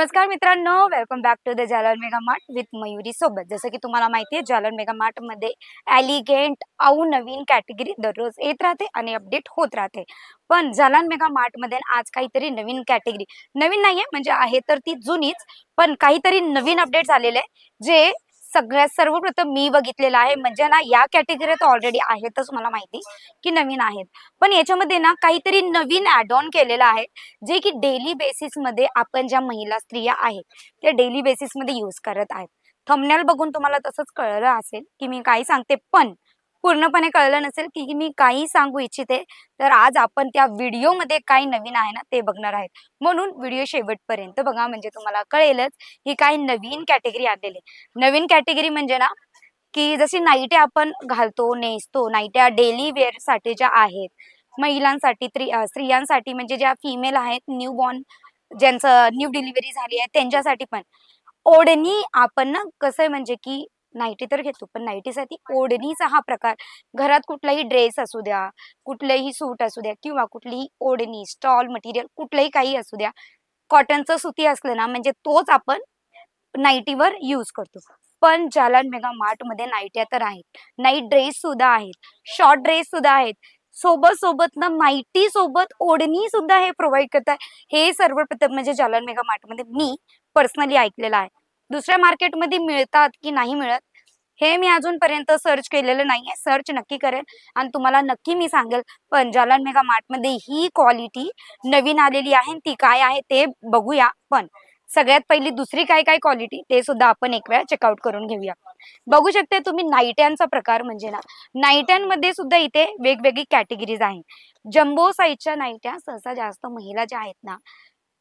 नमस्कार मित्रांनो welcome back to the Jalna mega mart with Mayuri सोबत. जसं की तुम्हाला माहिती आहे जालन मेगा मार्टमध्ये ॲलिगेंट आऊ नवीन कॅटेगरी दररोज येत राहते आणि अपडेट होत राहते. पण जालन मेगा मार्टमध्ये आज काहीतरी नवीन कॅटेगरी नवीन नाहीये म्हणजे आहे तर ती जुनीच पण काहीतरी नवीन अपडेट झालेले आहे जे सगळ्यात सर्वप्रथम मी बघितलेलं आहे. म्हणजे ना या कॅटेगरीत ऑलरेडी आहेतच मला माहिती की नवीन आहेत. पण याच्यामध्ये ना काहीतरी नवीन ऍड ऑन केलेलं आहे. जे की डेली बेसिसमध्ये आपण ज्या महिला स्त्रिया आहेत त्या डेली बेसिसमध्ये यूज युज करत आहेत. थमनेल बघून तुम्हाला तसंच कळलं असेल की मी काही सांगते. पण पूर्णपणे कळलं नसेल की मी काही सांगू इच्छिते तर आज आपण त्या व्हिडिओमध्ये काय नवीन आहे ना ते बघणार आहेत म्हणून व्हिडिओ शेवटपर्यंत बघा म्हणजे तुम्हाला कळेलच ही काही नवीन कॅटेगरी आलेली आहे. नवीन कॅटेगरी म्हणजे ना की जशी नाईट्या आपण घालतो नेसतो नाईट्या डेली वेअरसाठी ज्या आहेत महिलांसाठी स्त्रियांसाठी म्हणजे ज्या फिमेल आहेत न्यू बॉर्न ज्यांचं न्यू डिलिव्हरी झाली आहे त्यांच्यासाठी पण ओढणी आपण ना कसं आहे म्हणजे की नाईटी तर घेतो पण नाईटीसाठी ओढणीचा हा प्रकार. घरात कुठलाही ड्रेस असू द्या कुठलंही सूट असू द्या किंवा कुठलीही ओढणी स्टॉल मटेरियल कुठलंही काही असू द्या कॉटनचं सुती असलं ना म्हणजे तोच आपण नाईटीवर यूज करतो. पण जालन मेगा मार्टमध्ये नाईट्या तर आहेत नाईट ड्रेस सुद्धा आहेत शॉर्ट ड्रेस सुद्धा आहेत सोबत सोबत ना नाईटी सोबत ओढणी सुद्धा हे प्रोव्हाइड करतात. हे सर्वप्रथम म्हणजे जालन मेगा मार्टमध्ये मी पर्सनली ऐकलेलं आहे. दुसऱ्या मार्केटमध्ये मिळतात की नाही मिळत हे मी अजूनपर्यंत सर्च केलेलं नाहीये. सर्च नक्की करेन आणि तुम्हाला नक्की मी सांगेल पण जालन मेगा मार्टमध्ये ही क्वालिटी नवीन आलेली आहे ती काय आहे ते बघूया पण. सगळ्यात पहिली दुसरी काय काय क्वालिटी ते सुद्धा आपण एक वेळा चेकआउट करून घेऊया. बघू शकता तुम्ही नाईट्यांचा प्रकार म्हणजे ना नाईट्यांमध्ये सुद्धा इथे वेगवेगळी कॅटेगरीज आहे जम्बो साईजच्या नाईट्या सहसा जास्त महिला ज्या आहेत ना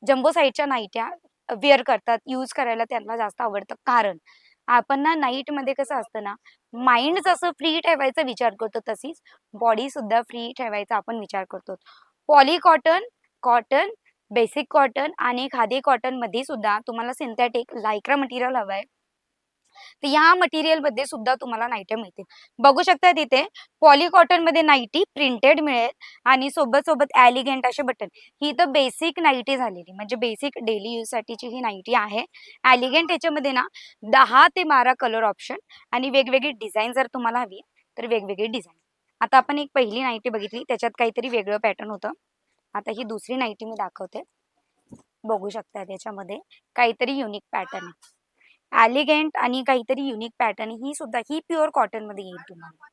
जम्बो साईजच्या नाईट्या वेअर करतात यूज करायला त्यांना जास्त आवडतं. कारण आपण ना नाईटमध्ये कसं असतं ना माइंड जसं फ्री ठेवायचा विचार करतो तशीच बॉडी सुद्धा फ्री ठेवायचा आपण विचार करतो. Poly cotton cotton basic cotton आणि खादी कॉटनमध्ये सुद्धा तुम्हाला सिंथेटिक लायक्रा मटेरियल हवंय. तर या मटेरियलमध्ये सुद्धा तुम्हाला नाईट्या मिळतील. बघू शकता तिथे पॉली मध्ये नाईटी प्रिंटेड मिळेल आणि सोबत सोबत ॲलिगेंट असे बटन ही तर बेसिक नाईटी झालेली. म्हणजे बेसिक डेली यूज साठीची ही नाईटी आहे. ॲलिगेंट याच्यामध्ये ना दहा ते बारा कलर ऑप्शन आणि वेगवेगळी डिझाईन जर तुम्हाला हवी तर वेगवेगळी डिझाईन आता आपण एक पहिली नाईटी बघितली. त्याच्यात काहीतरी वेगळं पॅटर्न होतं. आता ही दुसरी नाईटी मी दाखवते. बघू शकता त्याच्यामध्ये काहीतरी युनिक पॅटर्न आहे. ॲलिगेंट आणि काहीतरी युनिक पॅटर्न ही सुद्धा ही प्युअर कॉटनमध्ये येईल तुम्हाला.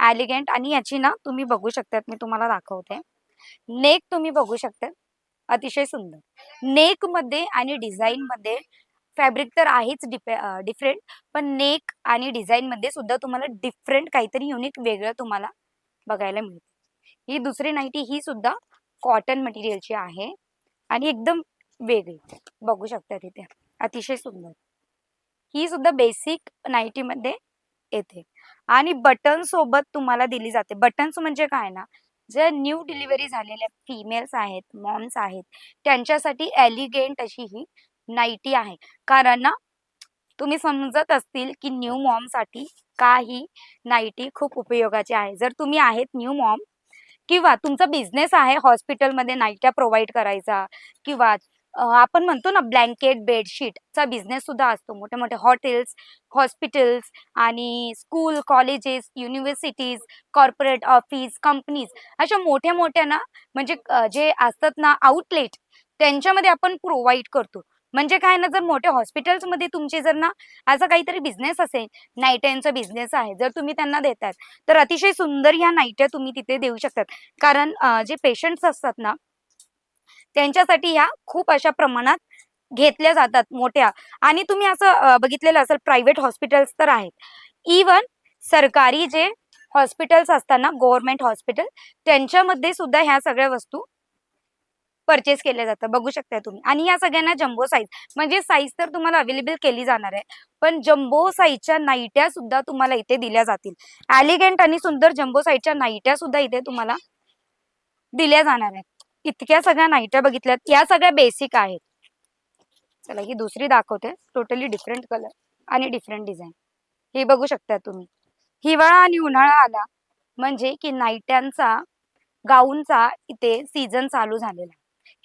ॲलिगेंट आणि याची ना तुम्ही बघू शकतात मी तुम्हाला दाखवते. नेक तुम्ही बघू शकता अतिशय सुंदर. नेकमध्ये आणि डिझाईन मध्ये फॅब्रिक तर आहेच डिपे डिफरंट पण नेक आणि डिझाईन मध्ये सुद्धा तुम्हाला डिफरंट काहीतरी युनिक वेगळं तुम्हाला बघायला मिळते. ही दुसरी नाईटी ही सुद्धा कॉटन मटेरियलची आहे आणि एकदम वेगळी. बघू शकता तिथे. अतिशय सुंदर. ही सुद्धा बेसिक नाईटी मध्ये येते. आणि बटन सोबत तुम्हाला दिली जाते. बटन्स म्हणजे काय ना ज्या न्यू डिलिव्हरी झालेल्या फिमेल्स आहेत मॉम्स आहेत त्यांच्यासाठी एलिगेंट अशी ही नाईटी आहे. कारण ना तुम्ही समजत असतील की न्यू मॉमसाठी का ही नाईटी खूप उपयोगाची आहे. जर तुम्ही आहेत न्यू मॉम किंवा तुमचा बिझनेस आहे हॉस्पिटलमध्ये नाईट्या प्रोव्हाइड करायचा किंवा आपण म्हणतो ना ब्लँकेट बेडशीटचा बिझनेस सुद्धा असतो. मोठे मोठे हॉटेल्स हॉस्पिटल्स आणि school colleges universities corporate office companies अशा मोठ्या मोठ्या ना म्हणजे जे असतात ना आउटलेट त्यांच्यामध्ये आपण प्रोव्हाइड करतो. म्हणजे काय ना जर मोठ्या हॉस्पिटल्समध्ये तुमचे जर ना असा काहीतरी बिझनेस असेल नाईट्यांचा बिझनेस आहे जर तुम्ही त्यांना देतात तर अतिशय सुंदर ह्या नाईट्या तुम्ही तिथे देऊ शकतात. कारण जे पेशंट्स असतात ना त्यांच्यासाठी ह्या खूप अशा प्रमाणात घेतल्या जातात मोठ्या. आणि तुम्ही असं बघितलेलं असेल प्रायव्हेट हॉस्पिटल्स तर आहेत. इवन सरकारी जे हॉस्पिटल्स असतात ना गव्हर्नमेंट हॉस्पिटल त्यांच्यामध्ये सुद्धा ह्या सगळ्या वस्तू परचेस केल्या जातात. बघू शकता तुम्ही. आणि या सगळ्यांना जम्बो साईज म्हणजे साईज तर तुम्हाला अवेलेबल केली जाणार आहे. पण जम्बो साईजच्या नाईट्या सुद्धा तुम्हाला इथे दिल्या जातील. ॲलिगेंट आणि सुंदर जम्बो साईजच्या नाईट्या सुद्धा इथे तुम्हाला दिल्या जाणार आहेत. इतक्या सगळ्या नाईट्या बघितल्यात या सगळ्या बेसिक आहेत. चला ही दुसरी दाखवते. टोटली डिफरंट कलर आणि डिफरंट डिझाईन हे बघू शकता तुम्ही. हिवाळा आणि उन्हाळा आला म्हणजे की नाईट्यांचा गाऊनचा इथे सीझन चालू झालेला.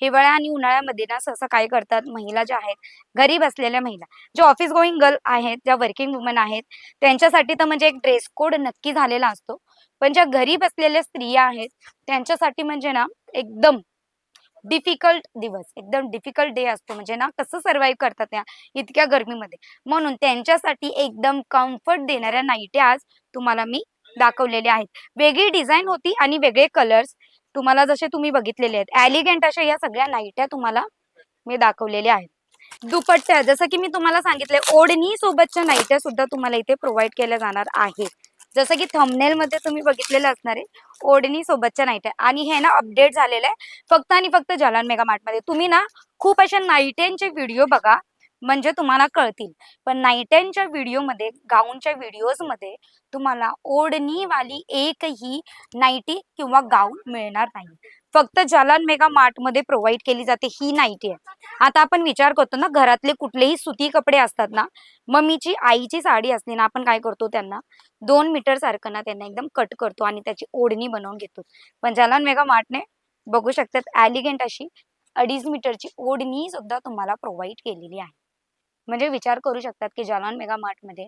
हिवाळ्या आणि उन्हाळ्यामध्ये ना सहसा काय करतात महिला ज्या आहेत घरी बसलेल्या महिला ज्या ऑफिस गोईंग गर्ल आहेत ज्या वर्किंग वुमन आहेत त्यांच्यासाठी तर म्हणजे एक ड्रेस कोड नक्की झालेला असतो. पण ज्या घरी बसलेल्या स्त्रिया आहेत त्यांच्यासाठी म्हणजे ना एकदम डिफिकल्ट दिवस. एकदम डिफिकल्ट डे असतो. म्हणजे ना कसं सर्व्हाइव्ह करतात त्या इतक्या गर्मीमध्ये. म्हणून त्यांच्यासाठी एकदम कम्फर्ट देणाऱ्या नाईट्या आज तुम्हाला मी दाखवलेल्या आहेत. वेगळी डिझाईन होती आणि वेगळे कलर्स तुम्हाला जसे तुम्ही बघितलेले आहेत. ॲलिगेंट अशा या सगळ्या नाईट्या तुम्हाला मी दाखवलेल्या आहेत. दुपट्ट्या जसं की मी तुम्हाला सांगितले ओढणी सोबतच्या नाईट्या सुद्धा तुम्हाला इथे प्रोव्हाइड केल्या जाणार आहेत. जसं की थंबनेलमध्ये तुम्ही बघितलेलं असणार आहे ओढणी सोबतच्या नाईट्या आणि हे ना अपडेट झालेलं आहे फक्त आणि फक्त जलान मेगा मार्टमध्ये तुम्ही ना खूप अशा नाईट्यांचे व्हिडिओ बघा. म्हणजे तुम्हाला कळतील. पण नाईट्यांच्या व्हिडिओमध्ये गाऊनच्या व्हिडिओजमध्ये तुम्हाला ओढणीवाली एकही नाईटी किंवा गाऊन मिळणार नाही. फक्त जालान मेगा मार्टमध्ये प्रोव्हाइड केली जाते ही नाईटी आहे. आता आपण विचार करतो ना घरातले कुठलेही सुती कपडे असतात ना मम्मीची आईची साडी असली ना आपण काय करतो त्यांना दोन मीटर सारखं ना त्यांना एकदम कट करतो आणि त्याची ओढणी बनवून घेतो. पण जालान मेगा मार्टने बघू शकतात ॲलिगेंट अशी अडीच मीटरची ओढणी सुद्धा तुम्हाला प्रोव्हाइड केलेली आहे. म्हणजे विचार करू शकतात की जालान मेगा मार्टमध्ये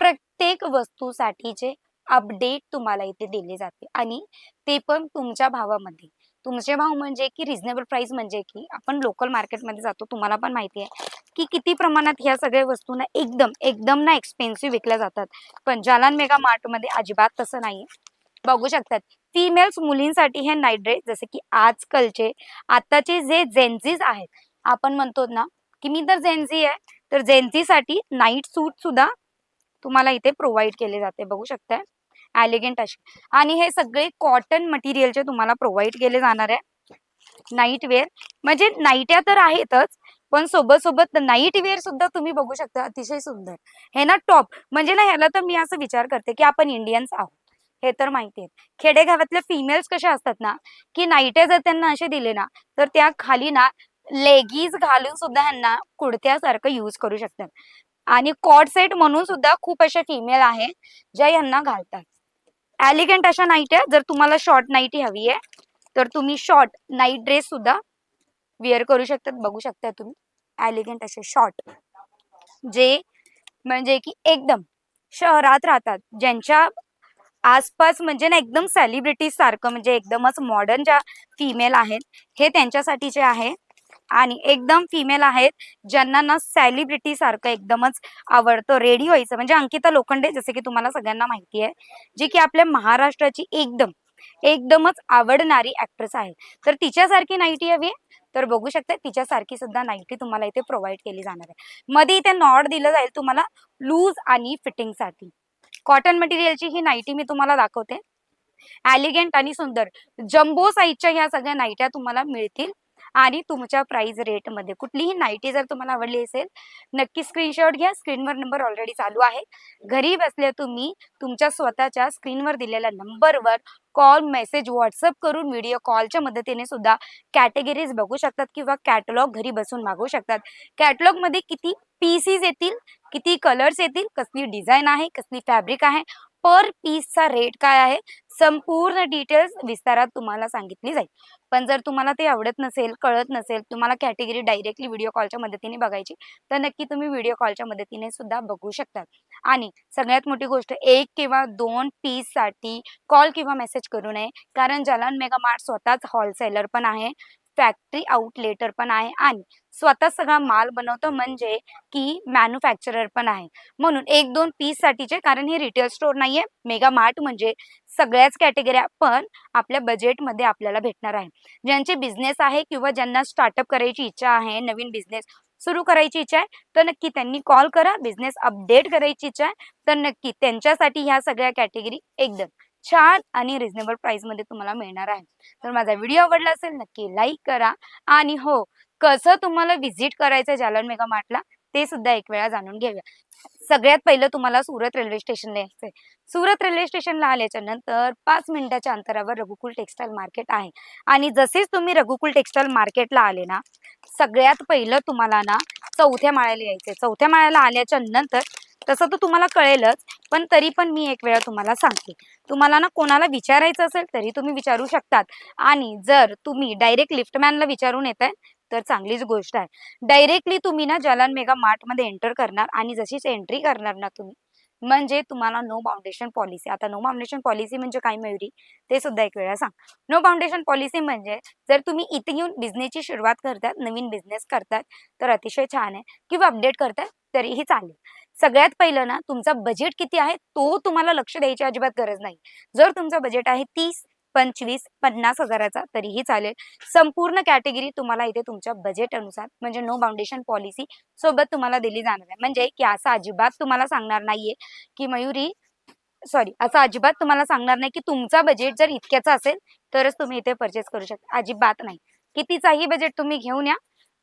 प्रत्येक वस्तूसाठीचे अपडेट तुम्हाला इथे दिले जाते आणि ते पण तुमच्या भावामध्ये. तुमचे भाव म्हणजे की रिझनेबल प्राइस म्हणजे की आपण लोकल मार्केटमध्ये जातो तुम्हाला पण माहिती आहे की किती प्रमाणात ह्या सगळ्या वस्तूंना एकदम एकदम ना एक्सपेन्सिव्ह विकल्या जातात. पण जालान मेगा मार्टमध्ये अजिबात तसं नाहीये. बघू शकतात फिमेल्स मुलींसाठी हे नाईट ड्रेस जसे की आजकालचे आताचे जे जेन्झीज आहेत आपण म्हणतो ना की मी तर झेन्झी आहे. तर झेन्झीसाठी नाईट सूट सुद्धा तुम्हाला इथे प्रोव्हाइड केले जाते. बघू शकताय? ॲलिगेंट असे आणि हे सगळे कॉटन मटेरियलचे तुम्हाला प्रोव्हाइड केले जाणार आहे. नाईट वेअर म्हणजे नाईट्या तर आहेतच पण सोबत सोबत नाईट वेअर सुद्धा तुम्ही बघू शकता. अतिशय सुंदर. हे ना टॉप म्हणजे ना ह्याला तर मी असं विचार करते की आपण इंडियन्स आहोत. हे तर माहिती आहे. खेडेगावातल्या फिमेल्स कशा असतात ना की नाईट्या जर त्यांना असे दिले ना तर त्या खाली ना लेगीज घालून सुद्धा ह्यांना कुडत्यासारखं यूज करू शकतात. आणि कॉट सेट म्हणून सुद्धा खूप अशा फिमेल आहेत ज्या यांना घालतात. एलिगंट अशा नाईट आहे जर तुम्हाला शॉर्ट नाईटी हवी आहे तर तुम्ही शॉर्ट नाईट ड्रेस सुद्धा वेअर करू शकतात बघू शकता तुम्ही. एलिगंट असे शॉर्ट जे म्हणजे की एकदम शहरात राहतात ज्यांच्या आसपास म्हणजे ना एकदम सेलिब्रिटी सारखं म्हणजे एकदमच मॉडर्न ज्या फिमेल आहेत हे त्यांच्यासाठी जे आहे आणि एकदम फिमेल आहेत ज्यांना ना सेलिब्रिटी सारखं एकदमच आवडतं. रेडी व्हायचं. म्हणजे अंकिता लोखंडे जसे की तुम्हाला सगळ्यांना माहिती आहे जी की आपल्या महाराष्ट्राची एकदम एकदमच आवडणारी ऍक्ट्रेस आहे. तर तिच्यासारखी नाईटी हवी आहे? तर बघू शकता तिच्यासारखी सुद्धा नाईटी तुम्हाला इथे प्रोव्हाइड केली जाणार आहे. मध्ये इथे नॉट दिलं जाईल तुम्हाला लूज आणि फिटिंगसाठी. कॉटन मटेरियलची ही नाईटी मी तुम्हाला दाखवते. ॲलिगेंट आणि सुंदर. जम्बो साईजच्या ह्या सगळ्या नाईट्या तुम्हाला मिळतील. आणि तुमच्या प्राईज रेटमध्ये कुठलीही नाईटी जर तुम्हाला आवडली असेल नक्की स्क्रीनशॉट घ्या. स्क्रीनवर नंबर ऑलरेडी चालू आहे. घरी बसल्या तुम्ही तुमच्या स्वतःच्या स्क्रीनवर दिलेल्या नंबरवर कॉल मेसेज व्हॉट्सअप करून व्हिडिओ कॉलच्या मदतीने सुद्धा कॅटेगरीज बघू शकतात किंवा कॅटलॉग घरी बसून मागवू शकतात. कॅटलॉगमध्ये किती पीसीज येतील किती कलर्स येतील कसली डिझाईन आहे कसली फॅब्रिक आहे पर पीसचा रेट काय आहे संपूर्ण डिटेल्स विस्तारात तुम्हाला सांगितली जाईल. पण जर तुम्हाला ते आवडत नसेल कळत नसेल तुम्हाला कॅटेगरी डायरेक्टली व्हिडिओ कॉलच्या मदतीने बघायची तर नक्की तुम्ही व्हिडिओ कॉलच्या मदतीने सुद्धा बघू शकतात. आणि सगळ्यात मोठी गोष्ट एक किंवा दोन पीससाठी कॉल किंवा मेसेज करू नये कारण जलन मेगा मार्ट स्वतःच होलसेलर पण आहे. फॅक्टरी आउटलेटर पण आहे आणि स्वतः सगळा माल बनवतो म्हणजे की मॅन्युफॅक्चरर पण आहे. म्हणून एक दोन पीस साठीचे कारण हे रिटेल स्टोर नाहीये मेगा मार्ट म्हणजे सगळ्याच कॅटेगऱ्या पण आपल्या बजेटमध्ये आपल्याला भेटणार आहे. ज्यांचे बिझनेस आहे किंवा ज्यांना स्टार्टअप करायची इच्छा आहे नवीन बिझनेस सुरू करायची इच्छा आहे तर नक्की त्यांनी कॉल करा बिझनेस अपडेट करायची इच्छा आहे तर नक्की त्यांच्यासाठी ह्या सगळ्या कॅटेगरी एकदम. छान आणि रिझनेबल प्राइसमध्ये तुम्हाला मिळणार आहे. तर माझा व्हिडिओ आवडला असेल नक्की लाईक करा. आणि हो कसं तुम्हाला व्हिजिट करायचं जालन मेगा मार्टला ते सुद्धा एक वेळा जाणून घेऊया. सगळ्यात पहिलं तुम्हाला सुरत रेल्वे स्टेशनला यायचंय सुरत रेल्वे स्टेशनला आल्याच्यानंतर पाच मिनिटाच्या अंतरावर रघुकुल टेक्सटाईल मार्केट आहे. आणि जसेच तुम्ही रघुकुल टेक्सटाईल मार्केटला आले ना सगळ्यात पहिलं तुम्हाला ना चौथ्या माळ्याला यायचंय. चौथ्या माळ्याला आल्याच्यानंतर तसं तर तुम्हाला कळेलच पण तरी पण मी एक वेळा तुम्हाला सांगते. तुम्हाला ना कोणाला विचारायचं असेल तरी तुम्ही विचारू शकतात. आणि जर तुम्ही डायरेक्ट लिफ्टमॅनला विचारून येत आहे तर चांगलीच गोष्ट आहे. डायरेक्टली तुम्ही ना जलान मेगा मार्टमध्ये एंटर करणार आणि जशीच एंट्री करणार ना तुम्ही म्हणजे तुम्हाला नो बाउंडेशन पॉलिसी आता नो बाउंडेशन पॉलिसी म्हणजे काय मयुरी ते सुद्धा एक वेळा सांग. नो बाउंडेशन पॉलिसी म्हणजे जर तुम्ही इथे येऊन बिझनेसची सुरुवात करतात नवीन बिझनेस करतात तर अतिशय छान आहे. किंवा अपडेट करतात तरीही चालेल. सगळ्यात पहिलं ना तुमचा बजेट किती आहे तो तुम्हाला लक्ष द्यायची अजिबात गरज नाही. जर तुमचं बजेट आहे तीस पंचवीस पन्नास हजाराचा तरीही चालेल. संपूर्ण कॅटेगरी तुम्हाला इथे तुमच्या बजेट अनुसार म्हणजे नो बाउंडेशन पॉलिसी सोबत तुम्हाला दिली जाणार आहे. म्हणजे की असं अजिबात तुम्हाला सांगणार नाहीये की मयुरी सॉरी असं अजिबात तुम्हाला सांगणार नाही की तुमचा बजेट जर इतक्याचा असेल तरच तुम्ही इथे परचेस करू शकता. अजिबात नाही. कितीचाही बजेट तुम्ही घेऊन या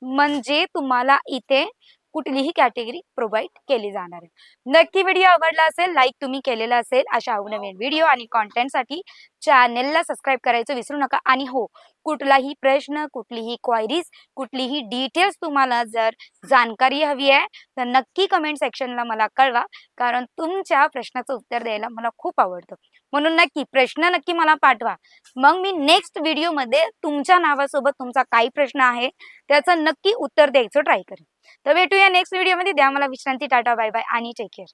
म्हणजे तुम्हाला इथे कुठलीही कॅटेगरी प्रोव्हाइड केली जाणार आहे. नक्की व्हिडिओ आवडला असेल लाईक तुम्ही केलेला असेल अशा अवनवीन व्हिडिओ आणि कॉन्टेंटसाठी चॅनेलला सबस्क्राईब करायचं विसरू नका. आणि हो कुठलाही प्रश्न कुठलीही क्वायरीज कुठलीही डिटेल्स तुम्हाला जर जाणकारी हवी आहे तर नक्की कमेंट सेक्शनला मला कळवा कारण तुमच्या प्रश्नाचं उत्तर द्यायला मला खूप आवडतं. म्हणून नक्की प्रश्न नक्की मला पाठवा. मग मी नेक्स्ट व्हिडिओमध्ये तुमच्या नावासोबत तुमचा काही प्रश्न आहे त्याचं नक्की उत्तर द्यायचं ट्राय करेन. तर भेटूया नेक्स्ट व्हिडिओमध्ये द्या मला विश्रांती. टाटा बाय बाय आणि टेक केअर